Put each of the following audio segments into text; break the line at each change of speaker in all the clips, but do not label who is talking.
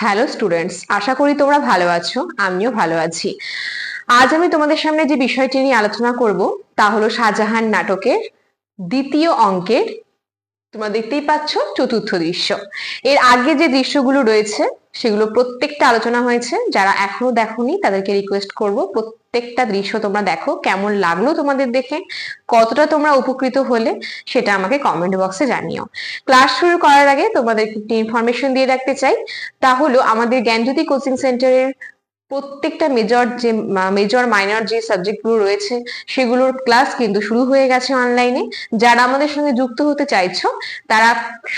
Hello students আশা করি তোমরা ভালো আছো, আমিও ভালো আছি। আজ আমি তোমাদের সামনে যে বিষয়টি নিয়ে আলোচনা করব, তা হলো শাহজাহান নাটকের দ্বিতীয় অঙ্কের। তোমরা দেখতেই পাচ্ছ চতুর্থ দৃশ্য। এর আগে যে দৃশ্যগুলো রয়েছে সেগুলো প্রত্যেকটা আলোচনা হয়েছে। যারা এখনও দেখোনি, তাদেরকে রিকোয়েস্ট করব, প্রত্যেকটা দৃশ্য তোমরা দেখো, কেমন লাগল তোমাদের দেখে, কতটা তোমরা উপকৃত হলে সেটা আমাকে কমেন্ট বক্সে জানিও। ক্লাস শুরু করার আগে তোমাদের একটি ইনফরমেশন দিয়ে রাখতে চাই। তা হলো আমাদের জ্ঞানজ্যোতি কোচিং সেন্টারের প্রত্যেকটা মেজর যে মেজর মাইনর যে সাবজেক্টগুলো রয়েছে, সেগুলোর ক্লাস কিন্তু শুরু হয়ে গেছে অনলাইনে যারা আমাদের সঙ্গে যুক্ত হতে চাইছো, তারা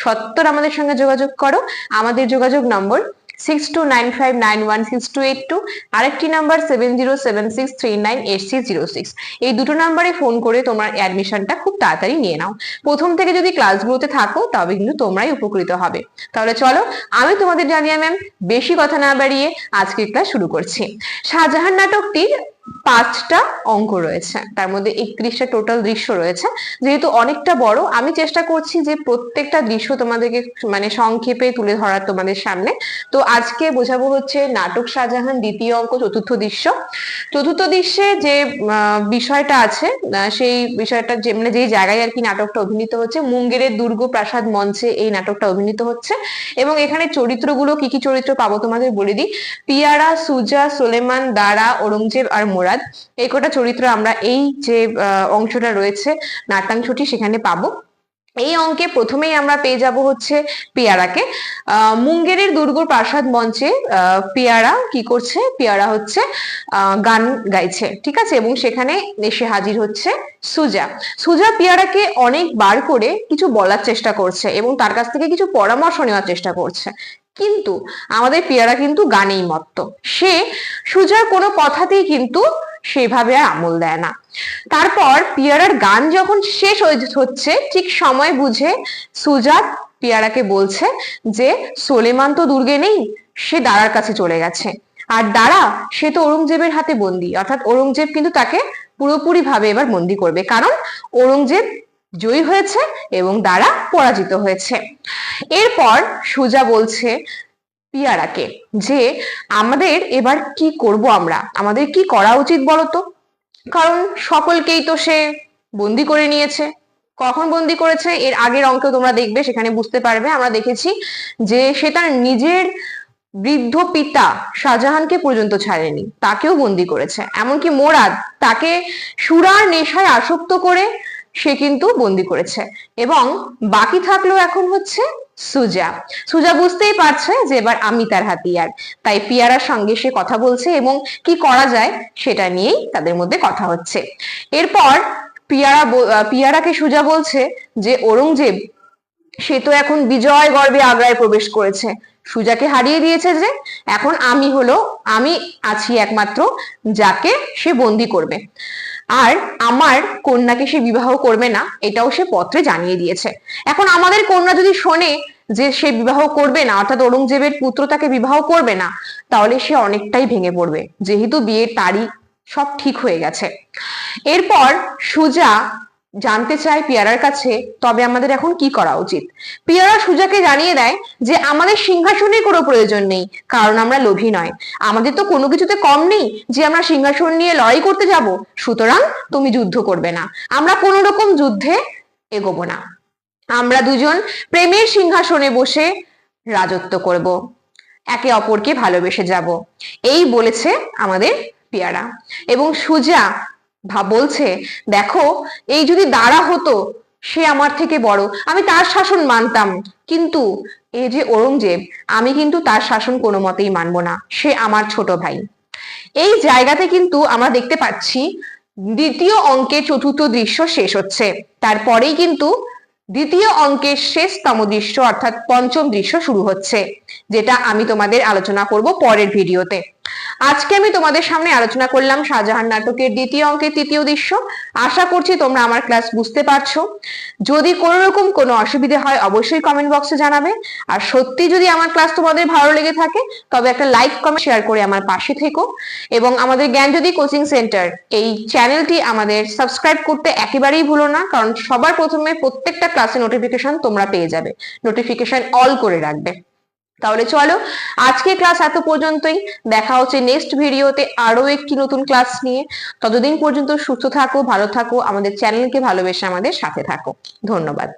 সত্তর আমাদের সঙ্গে যোগাযোগ করো। আমাদের যোগাযোগ number six two nine five nine one six two eight two আরেকটি number seven zero seven six three nine eight six zero six এই দুটো নাম্বারে ফোন করে তোমার অ্যাডমিশনটা খুব তাড়াতাড়ি নিয়ে নাও। প্রথম থেকে যদি ক্লাসগুলোতে থাকো, তবে কিন্তু তোমরাই উপকৃত হবে। তাহলে চলো, আমি তোমাদের জানিয়ে ম্যাম বেশি কথা না বাড়িয়ে আজকের ক্লাস শুরু করছি। শাহজাহান নাটকটির পাঁচটা অঙ্ক রয়েছে। তার মধ্যে একত্রিশটা টোটাল দৃশ্য রয়েছে। যেহেতু অনেকটা বড়, আমি চেষ্টা করছি যে প্রত্যেকটা দৃশ্য তোমাদেরকে মানে সংক্ষেপে তুলে ধরার তোমাদের সামনে। তো আজকে বোঝাবো হচ্ছে নাটক শাহজাহান দ্বিতীয় অঙ্ক, চতুর্থ দৃশ্য। চতুর্থ দৃশ্যে যে বিষয়টা আছে সেই বিষয়টা যে মানে যেই জায়গায় আর কি নাটকটা অভিনীত হচ্ছে, মুঙ্গেরের দুর্গ প্রাসাদ মঞ্চে এই নাটকটা অভিনীত হচ্ছে। এবং এখানে চরিত্রগুলো কি কি চরিত্র পাবো তোমাদের বলে দিই। পিয়ারা, সুজা, সোলেমান, দারা, ঔরঙ্গজেব আর মোরাদ। এই কটা চরিত্র আমরা এই যে অংশটা রয়েছে নাট্যাংশটি সেখানে পাবো। এই অঙ্কে প্রথমেই আমরা পেয়ে যাব হচ্ছে পেয়ারাকে। মুঙ্গেরের দুর্গ প্রাসাদ মঞ্চে পেয়ারা কি করছে? পেয়ারা হচ্ছে গান গাইছে, ঠিক আছে? এবং সেখানে এসে হাজির হচ্ছে সুজা। সুজা পেয়ারাকে অনেকবার করে কিছু বলার চেষ্টা করছে এবং তার কাছ থেকে কিছু পরামর্শ নেওয়ার চেষ্টা করছে। কিন্তু আমাদের পিয়ারা কিন্তু গানেই মত্ত। সে সুজার কোনো কথাতেই কিন্তু সেভাবে আর আমল দেয় না। তারপর পিয়ারার গান যখন শেষ হচ্ছে, ঠিক সময় বুঝে সুজাত পিয়ারাকে বলছে যে, সোলেমান তো দুর্গে নেই, সে দাঁড়ার কাছে চলে গেছে। আর দাঁড়া সে তো ঔরঙ্গজেবের হাতে বন্দি। অর্থাৎ ঔরঙ্গজেব কিন্তু তাকে পুরোপুরি ভাবে এবার বন্দি করবে। কারণ ঔরঙ্গজেব জয়ী হয়েছে এবং দাঁড়া পরাজিত হয়েছে। এরপর সুজা বলছে পিয়ারাকে যে, আমাদের এবার কি করব আমরা? আমাদের কি করা উচিত বলতো? কারণ সকলকেই তো সে বন্দি করে নিয়েছে। কখন বন্দি করেছে এর আগের অঙ্ক তোমরা দেখবে, সেখানে বুঝতে পারবে। আমরা দেখেছি যে সে তার নিজের বৃদ্ধ পিতা শাহজাহানকে পর্যন্ত ছাড়েনি, তাকেও বন্দি করেছে। এমনকি মোরাদ তাকে সুরার নেশায় আসক্ত করে সে কিন্তু বন্দি করেছে। এবং বাকি থাকল এখন হচ্ছে সুজা। সুজা বুঝতেই পারছে যে এবার আমি তার হাতিয়ার। তাই পিয়ারার সঙ্গে সে কথা বলছে এবং কি করা যায় সেটা নিয়েই তাদের মধ্যে কথা হচ্ছে। এরপর পিয়ারা পিয়ারাকে সুজা বলছে যে ঔরঙ্গজেব সে তো এখন বিজয় গর্বে আগ্রায় প্রবেশ করেছে। সুজাকে হারিয়ে দিয়েছে যে, এখন আমি হলো, আমি আছি একমাত্র যাকে সে বন্দি করবে। আর আমার কন্যাকে সে বিবাহ করবে না, এটাও সে পত্রে জানিয়ে দিয়েছে। এখন আমাদের কন্যা যদি শোনে যে সে বিবাহ করবে না, অর্থাৎ ঔরঙ্গজেবের পুত্র তাকে বিবাহ করবে না, তাহলে সে অনেকটাই ভেঙে পড়বে। যেহেতু বিয়ের তারিখ সব ঠিক হয়ে গেছে। এরপর সুজা জানতে চায় পিয়ারার কাছে, তবে আমাদের এখন কি করা উচিত? পিয়ারা সুজাকে জানিয়ে দেয় যে, আমাদের সিংহাসনের কোনো প্রয়োজন নেই, কারণ আমরা লোভী নয়। আমাদের তো কোনো কিছুতে কম নেই যে, আমরা সিংহাসন নিয়ে লড়াই করতে যাব। সুতরাং তুমি যুদ্ধ করবে না। আমরা কোনো রকম যুদ্ধে এগোবো না। আমরা দুজন প্রেমের সিংহাসনে বসে রাজত্ব করব। একে অপরকে ভালোবেসে যাব। এই বলেছে আমাদের পিয়ারা। এবং সুজা ভা, বলছে, দেখো, এই যদি দাঁড়া হতো, সে আমার থেকে বড়। আমি তার শাসন মানতাম, কিন্তু এই যে ঔরঙ্গজেব আমি কিন্তু তার শাসন কোনো মতেই মানব না। সে আমার ছোট ভাই। এই জায়গাতে কিন্তু আমরা দেখতে পাচ্ছি, দ্বিতীয় অঙ্কের চতুর্থ দৃশ্য শেষ হচ্ছে। তারপরেই কিন্তু দ্বিতীয় অঙ্কের শেষতম দৃশ্য, অর্থাৎ পঞ্চম দৃশ্য শুরু হচ্ছে, যেটা আমি তোমাদের আলোচনা করব পরের ভিডিওতে। আজকে আমি তোমাদের সামনে আলোচনা করলাম শাহজাহান নাটকের দ্বিতীয় অঙ্কের তৃতীয় দৃশ্য। আশা করছি তোমরা আমার ক্লাস বুঝতে পারছ। যদি কোনো রকম কোনো অসুবিধে হয়, অবশ্যই কমেন্ট বক্সে জানাবে। আর সত্যি যদি আমার ক্লাস তোমাদের ভালো লেগে থাকে, তবে একটা লাইক কমেন্ট শেয়ার করে আমার পাশে থেকো। এবং আমাদের জ্ঞানজ্যোতি কোচিং সেন্টার এই চ্যানেলটি আমাদের সাবস্ক্রাইব করতে একেবারেই ভুলো না, কারণ সবার প্রথমে প্রত্যেকটা ক্লাসে নোটিফিকেশন তোমরা পেয়ে যাবে। নোটিফিকেশন অল করে রাখবে। তাহলে চলো আজকে ক্লাস এত পর্যন্তই। দেখা হচ্ছে নেক্সট ভিডিওতে আরও একটি নতুন ক্লাস নিয়ে। ততদিন পর্যন্ত সুস্থ থাকো, ভালো থাকো, আমাদের চ্যানেলকে ভালোবেসে আমাদের সাথে থাকো। ধন্যবাদ।